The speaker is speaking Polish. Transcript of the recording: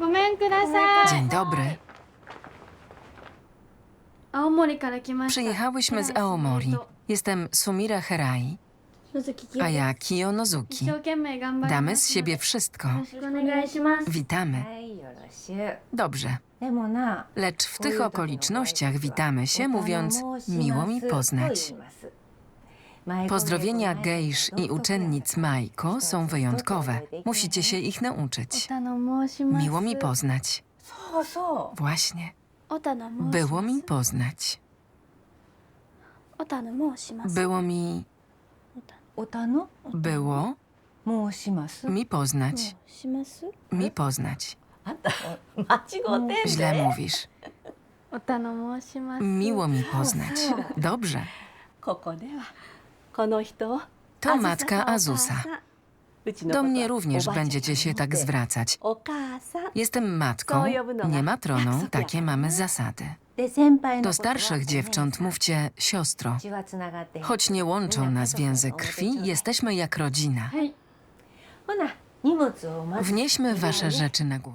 ごめんください Dzień dobry. 青森から来ました Przyjechałyśmy z Aomori. Jestem Sumira Herai, 野月清 a です ja Kiyo 一 Nozuki. 生懸命頑張ります Damy z siebie wszystko. よろしくお願いします Witamy. はい、よろしゅう。 Dobrze. でもな、 Lecz w tych okolicznościach witamy się mówiąc miło mi poznać. Pozdrowienia gejsz i uczennic Majko są wyjątkowe. Musicie się ich nauczyć. Miło mi poznać. Właśnie. Było mi poznać. Było mi... Było mi poznać. Mi poznać. Źle mówisz. Miło mi poznać. Dobrze. To matka Azusa. Do mnie również będziecie się tak zwracać. Jestem matką, nie matroną, takie mamy zasady. Do starszych dziewcząt mówcie siostro. Choć nie łączą nas więzy krwi, jesteśmy jak rodzina. Wnieśmy wasze rzeczy na górę.